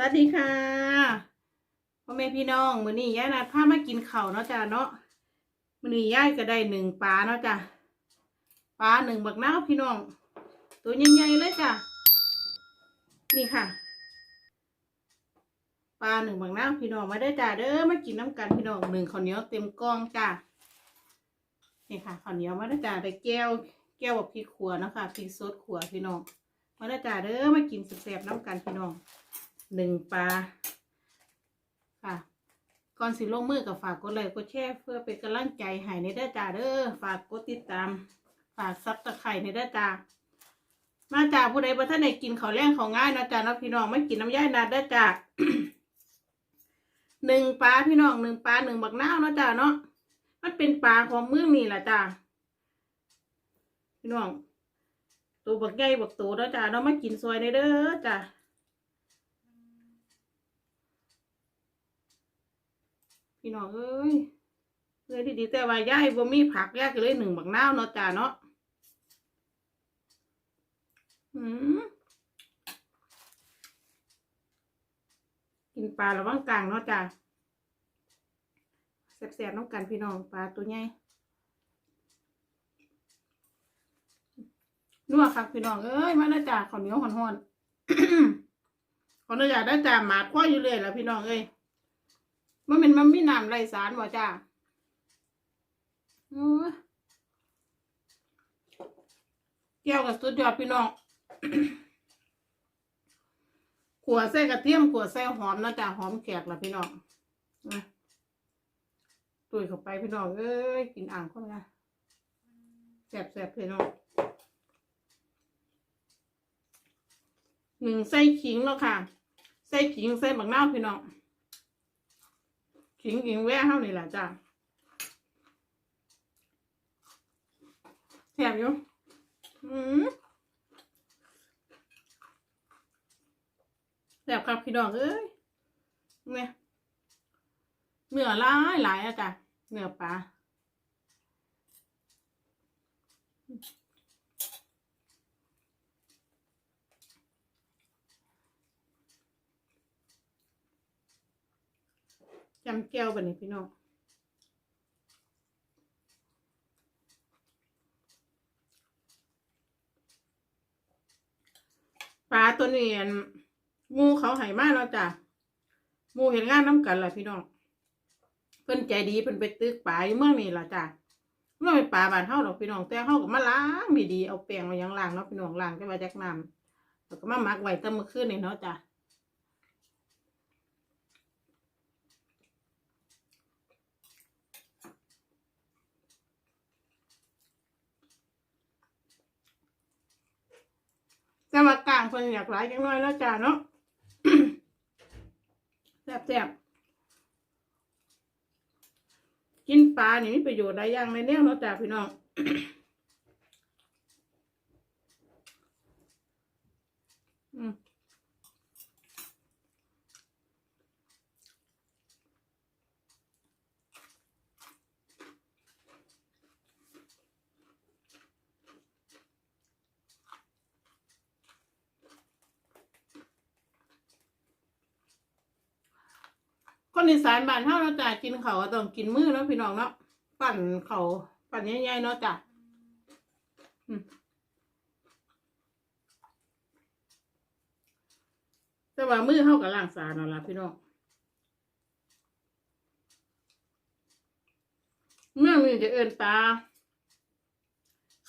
สวัสดีค่ะพ่อแม่พี่น้องมื้อนี้ย่านัดพามากินเข้าเนาะจ้ะเนาะมื้อนี้ย่ายก็ได้หนึ่งปลาเนาะจ้ะปลาหนึ่งบักนาพี่น้อง ตัวใหญ่ๆเลยจ้ะนี่ค่ะปลาหนึ่งบักนาพี่น้องมาได้จ้ะเด้อมากินน้ำกันพี่น้องหนึ่งข้าวเหนียวเต็มกองจ้ะนี่ค่ะข้าวเหนียวมาได้จ้ะได้แก้ว แก้วแบบพริกขัวเนาะค่ะพริกสดขัวพี่น้องมาได้จ้ะเด้อมากินแซ่บๆน้ำกันพี่น้อง หนึ่งปลาค่ะ ก่อนสิลงมือกับฝากกดไลค์กดแชร์เพื่อเป็นกำลังใจให้ในด้อจ้าเด้อฝากกดติดตาม ฝากซับตะไคร่ในด้อจ้ามาจากผู้ใดบ่ท่านไหนกินเขาแรงข้าง่ายนะจ้านะพี่น้องไม่กินน้ำย่อยนาด้อจ้าหนึ่งปลาพี่น้องหนึ่งปลาหนึ่งบักนาวนะจ้าเนาะมันเป็นปลาของเมืองนี่แหละจ้าพี่น้องตัวบักใหญ่บักโตเนะจ้าเนาะมากินซอยในเด้อจ้า พี่น้องเอ้ยเลยดีๆแต่ว่าย่ายบ่มีผักย่ายก็เลยหนึ่งบักนาวเนาะจ้าเนาะอืมกินปลาระวังกลางเนาะจ้าแซ่บๆน้องกันพี่น้องปลาตัวใหญ่นัวครับพี่น้องเอ้ยมาแล้วจ้าข้าวเหนียวหอนๆขออนุญาตได้จ้าหมาดคว้าอยู่เลยแล้วพี่น้องเอ้ย มันเป็นมันมีน้ำไรสารบ่จ้าโอ้ยวกับสุดยอดพี่น้องขัวใส่กระเทียมขัวใส่หอมนะจ้าหอมแขกละพี่น้องตุยเข้าไปพี่น้องเอ้ยกินอ่างเข้ามาแสบพี่น้องหนึ่งใส่ขิงแล้วค่ะ ใส่ขิงใส่บักนาวพี่น้อง ขิงขิงแว่เท่านี่แหละจ้าแถบอยู่อืมแถบครับพี่น้องเอ้ยเนี่ยเนื้อหลายหลายอะจ้ะเนื้อปลา จำแก้วบันนี้พี่น้องปลาตัวนี้อั่นหมูเขาหายมากแล้วจ้ะหมูเห็นงานน้ำกันล่ะพี่น้องเพิ่นใจดีเพิ่นไปตึกปลาอยู่เมืองนี่ล่ะจ้ะเมื่อเป็นปลาบานเฮาหรอกพี่น้องแต่เฮาก็มาล้างดีๆเอาแป้งมายังล้างเนาะพี่น้องล้างจะมาจากน้ำแล้วก็มาหมักไว้ตั้งเมื่อคืนนี่เนาะจ้ะ แต่ว่ากลางเพิ่นอยากหลายจังน้อยแล้วจ้ะเนาะแซ่บๆกินปลานี่มีประโยชน์หลายอย่างในแนวเนาะจ้ะพี่น้อง อืม คนอีสานบ้านเฮาเนาะจ้ะกินเขาวก็ต้องกินมือเนาะพี่น้องเนาะปั่นเขาวปั่นใหญ่ๆเนาะจ้ะอืมแต่ว่ามือเฮากับล่างสารนั่นล่ะพี่น้องเมื่อมีจะเอินปลา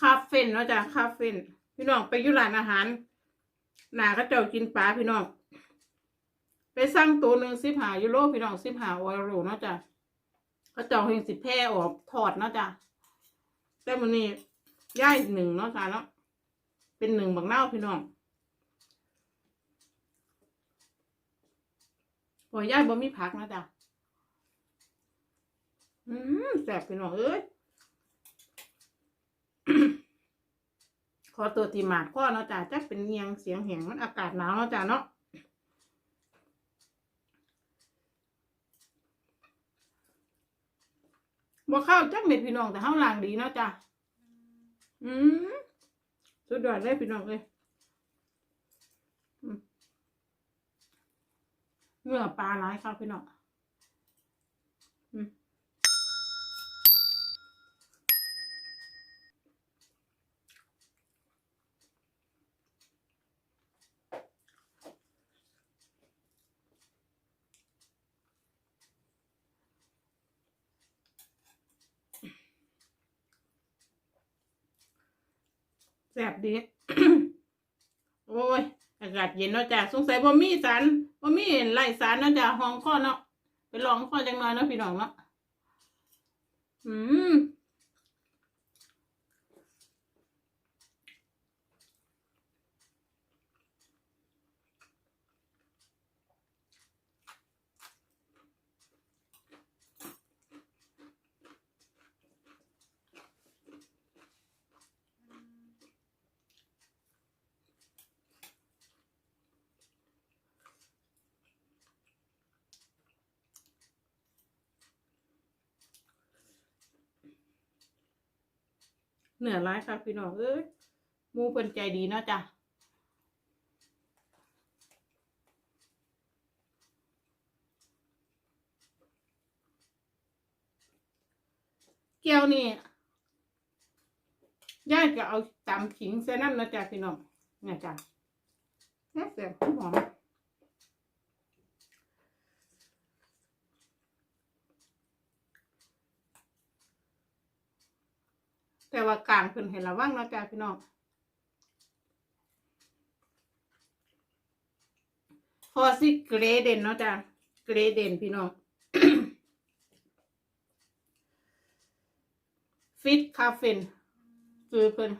คาเฟ่นเนาะจ้ะคาเฟ่นพี่น้องไปอยู่ร้านอาหารหนาเขาเจ้ากินปลาพี่น้อง สั่งตัวหนึ่งสิบหายูโรพี่น้องสิบหาออโรเนาะจ้ะเขาเจ้าเฮงสิแพร่ออกทอดเนาะจ้ะแต่มันนี้ย่ายหนึ่งเนาะจ้ะเนาะเป็นหนึ่งบักเน่าพี่น้องพอย่ายบ่มีผักนะจ้ะอืมแสบพี่น้องเอ้ยขอตัวที่หมาดข้อเนาะจ้ะจักเป็นเงียงเสียงแหงมันอากาศหนาวเนาะจ้ะเนาะ บ่เข้าวจักเม็ดพี่น้องแต่ข้างล่างดีเนาะจ้ะอืมสุดยอดเลยพี่น้องเลยเนื้อปลาหลายครับพี่น้อง แสบดี โอ้ย อากาศเย็นเนาะจ้ะสงสัยบ่มีสารบ่มีไรสารเนาะจ้ะห้องข้อเนาะไปลองข้อจังหน่อยเนาะพี่น้องเนาะอืม เหนือร้ายค่ะพี่น้องเอ้ยมูเพิ่นใจดีเนาะจ้ะแก้วนี่ย่าจะเอาตำขิงใส่น้ำเนาะจ้ะพี่น้องเนี่ยจ้ะแซ่บแซ่บหอม แต่ว่ากลางเพิ่นเห็นระวังเนาะจ้าพี่น้องฟอซิเกรเดนเนาะจ้าเกรเดนพี่น้องฟิตคาเฟนคือเพิ่น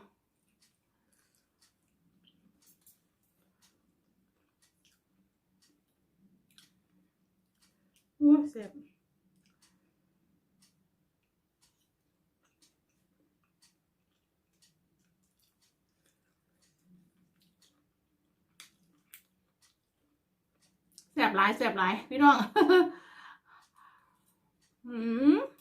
โอ้ยแซ่บ บหลายแสบหลายพี่น้องอืม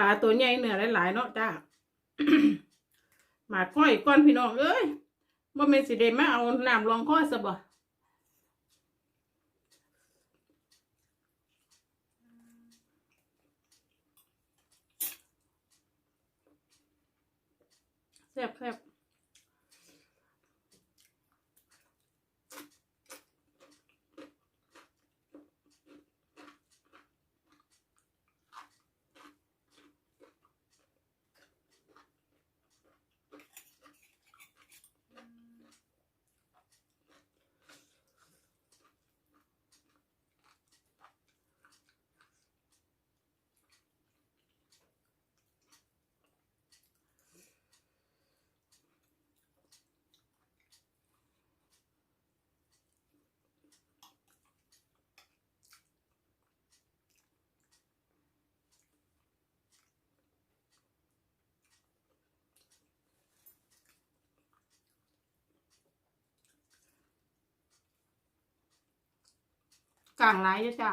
ลาตัวใหญ่เนื้อหลายๆเนาะจ้าหมาก้อยก้อนพี่น้องเอ้ยบ่เม่นสิเดมาเอาน้ำรองข้อซะบ่แซ่บแซ่บ กลางหลายอยู่จ้า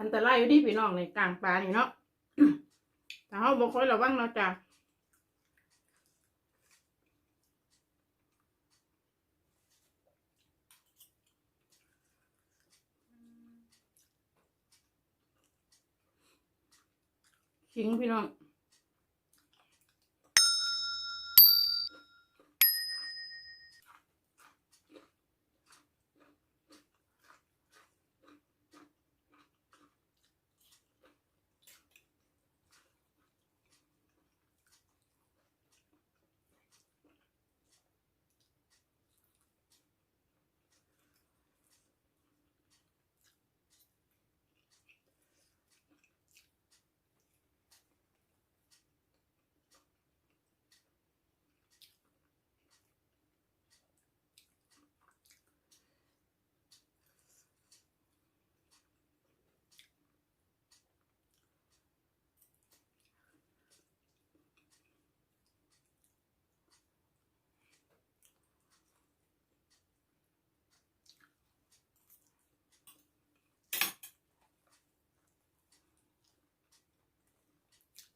อันตรายอยู่ดีพี่น้องในกลางปลานี่เนาะแต่เขาบอกคอยระวังเนาะจ้ะ ริงพี่น้อง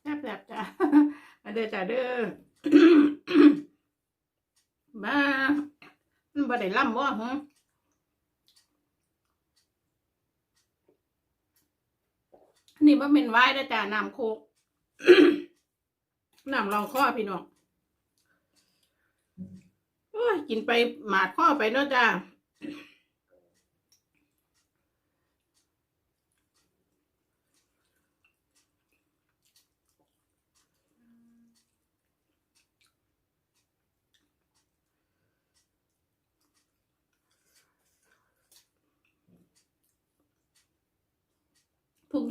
เด้อจ้าเด้อมามันบ่ได้ล่ำบ่ฮะนี่บ่เป็นไว้เด้อจ้าน้ำโคกน้ำรองข้อพี่น้องกินไปหมาดข้อไปเนาะจ้า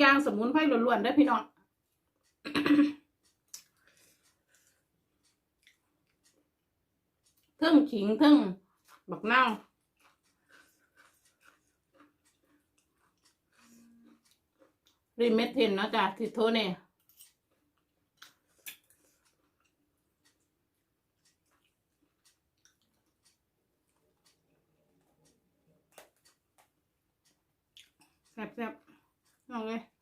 อย่างสมุนไพรล้วนๆได้พี่น้องเทิงขิงเทิงบักเนารีเมทเทนนะจ้ะทิโทเนี่ยแซ่บๆเอาเลย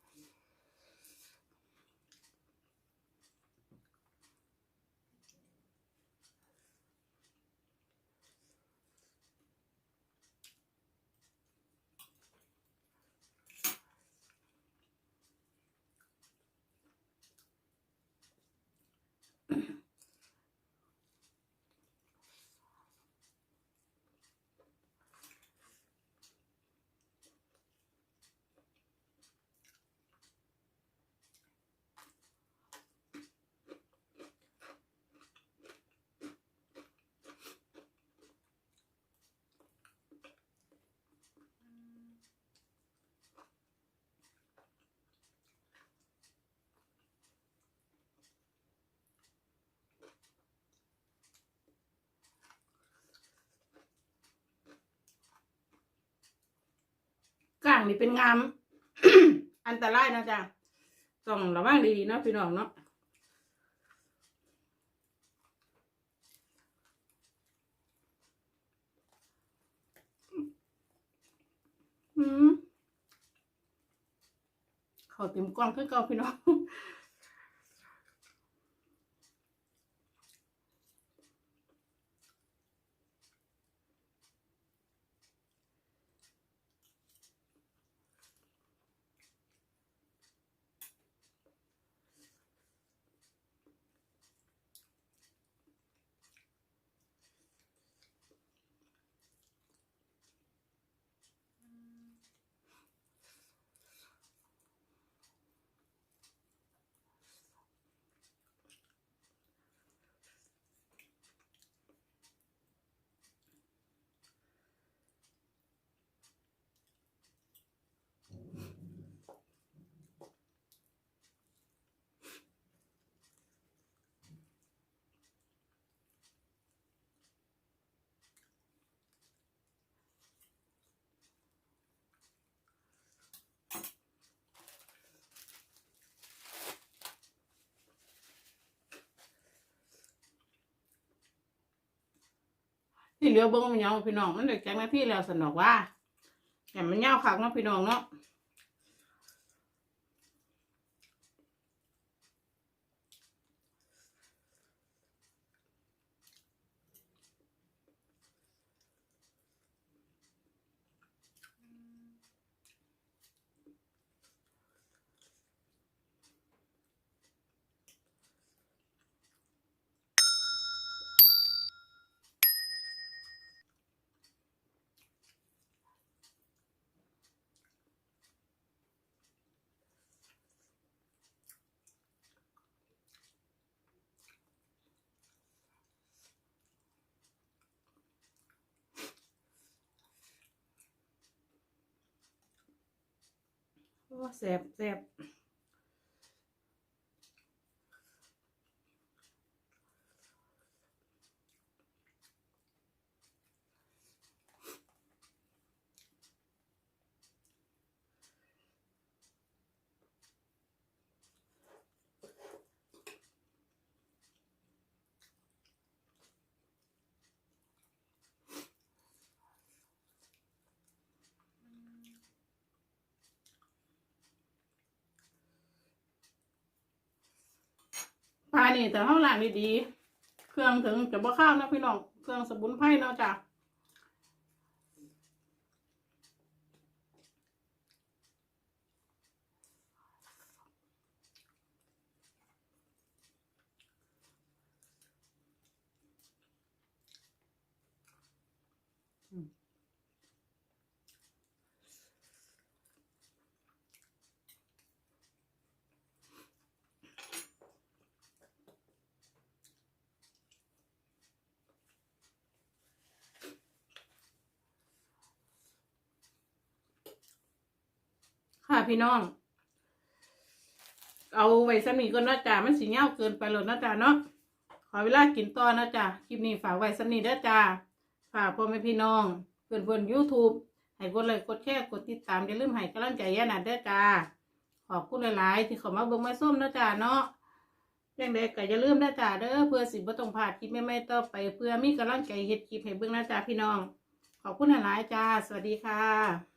Mm-hmm. างนี่เป็นงาม อันตรายนะจ๊ะต้องระวังดีๆเนาะพี่น้องเนาะอืมเขาเต็มกล้องคือเก่าพี่น้อง ที่เหลือเบิ้งมันยาวพี่น้องมันเด็กแจ้งหน้าที่แล้วสนอกว่าแต่มันยาวคักเนาะพี่น้องเนาะ โอ้แสบแสบ ปลานี่แต่ห้องหลังดีๆ เครื่องถึงจะบ่ข้าวนะพี่น้อง เครื่องสมุนไพรเนาะจ้ะ ค่ะพี่น้อง เอาไว้สำนีก็นาะจ้ามันสีเงาเกินไปแล้วนาะจ้าเนาะขอเวลากินต่อนะจ้าคลิปนี้ฝากไว้สำนีเด้อจ้าฝากพ่อแม่พี่น้องเพื่อนเพื่อนยูทูบให้กดไลค์กดแชร์กดติดตามอย่าลืมให้กำลังใจยานาเด้อจ้าขอบคุณหลาย ๆ ที่เข้ามาเบิ่งมาส้มนะจ้าเนาะยังไดก็อย่าลืมนะจ้าเด้อเพื่อสิบ่ต้องพลาดคลิปใหม่ๆต่อไป เพื่อมีกำลังใจเฮ็ดคลิปให้เบิ่งนะจ้าพี่น้อง ขอบคุณหลาย ๆ จ้า สวัสดีค่ะ